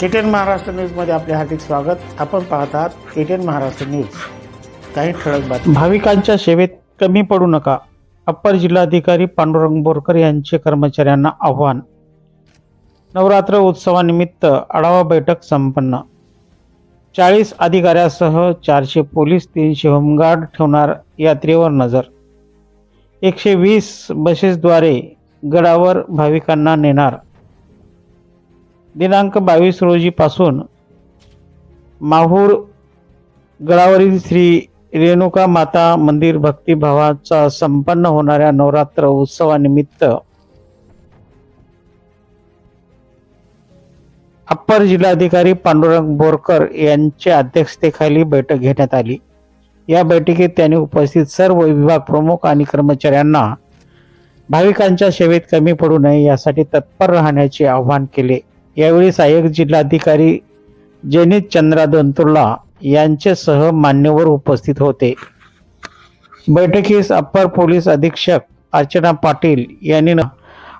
KTN Maharashtra न्यूजमध्ये आपले हार्दिक स्वागत. आपण पाहत आहात केटीएन महाराष्ट्र न्यूज. काही ठळक बातमी भाविकांच्या सेवेत कमी पडू नका अप्पर जिल्हाधिकारी पांडुरंग बोरकर यांचे कर्मचाऱ्यांना आव्हान. नवरात्र उत्सवानिमित्त आढावा बैठक संपन्न. चाळीस अधिकाऱ्यासह चारशे पोलीस तीनशे होमगार्ड ठेवणार यात्रेवर नजर. एकशे वीस बसेसद्वारे गडावर भाविकांना नेणार. दिनांक बावीस रोजीपासून माहूर गडावरील श्री रेणुका माता मंदिर भक्तिभावाचा संपन्न होणाऱ्या नवरात्र उत्सवानिमित्त अप्पर जिल्हाधिकारी पांडुरंग बोरकर यांच्या अध्यक्षतेखाली बैठक घेण्यात आली. या बैठकीत त्यांनी उपस्थित सर्व विभाग प्रमुख आणि कर्मचाऱ्यांना भाविकांच्या सेवेत कमी पडू नये यासाठी तत्पर राहण्याचे आवाहन केले. यावेळी सहाय्यक जिल्हाधिकारी जेनित चंद्रा दंतुर्ला यांच्यासह मान्यवर उपस्थित होते. बैठकीस अप्पर पोलीस अधीक्षक अर्चना पाटील यांनी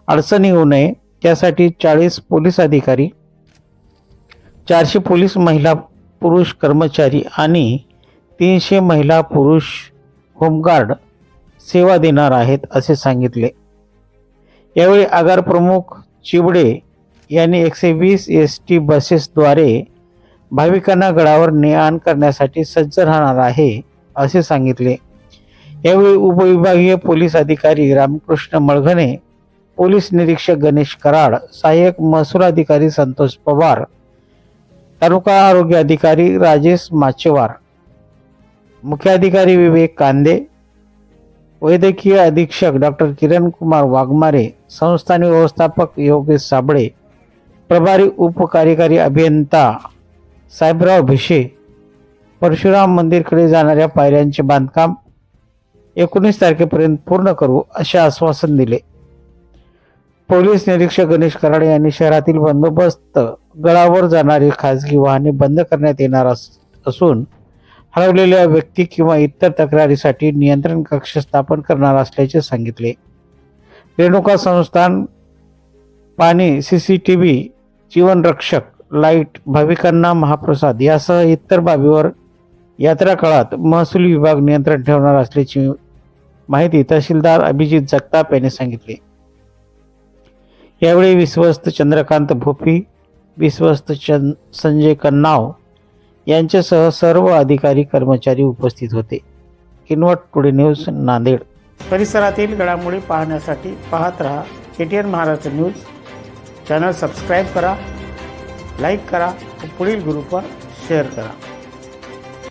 अडचणी येऊ नये त्यासाठी चाळीस पोलीस अधिकारी चारशे पोलीस महिला पुरुष कर्मचारी आणि तीनशे महिला पुरुष होमगार्ड सेवा देणार आहेत असे सांगितले. यावेळी आगार प्रमुख चिवडे यांनी एकशे वीस एस टी बसेसद्वारे भाविकांना गडावर ने आण करण्यासाठी सज्ज राहणार आहे असे सांगितले. यावेळी उपविभागीय पोलीस अधिकारी रामकृष्ण मळघणे पोलीस निरीक्षक गणेश कराड सहाय्यक महसूल अधिकारी संतोष पवार तालुका आरोग्य अधिकारी राजेश माचेवार मुख्याधिकारी विवेक कांदे वैद्यकीय अधीक्षक डॉक्टर किरण कुमार वाघमारे संस्थान व्यवस्थापक योगेश साबळे प्रभारी उपकार्यकारी अभियंता साहेबराव भिशे परशुराम मंदिरकडे जाणाऱ्या पायऱ्यांचे बांधकाम एकोणीस तारखेपर्यंत पूर्ण करू असे आश्वासन दिले. पोलीस निरीक्षक गणेश कराडे यांनी शहरातील बंदोबस्त गडावर जाणारी खाजगी वाहने बंद करण्यात येणार अस- असून हरवलेल्या व्यक्ती किंवा इतर तक्रारीसाठी नियंत्रण कक्ष स्थापन करणार असल्याचे सांगितले. रेणुका संस्थान पाणी सी सी टी व्ही जीवनरक्षक लाइट भाविकांना महाप्रसाद यासह इतर बाबीवर यात्रा काळात महसूल विभाग नियंत्रण ठेवणार असल्याची माहिती तहसीलदार अभिजित जगताप यांनी सांगितले. यावेळी विश्वस्त चंद्रकांत भोपी विश्वस्त चंद संजय कन्नाव यांच्यासह सर्व अधिकारी कर्मचारी उपस्थित होते. Kinwat today news Nanded. परिसरातील घडामोडी पाहण्यासाठी पाहत रहा K T N Maharashtra news. Channel subscribe करा लाईक करा व पुढील ग्रुपवर शेअर करा.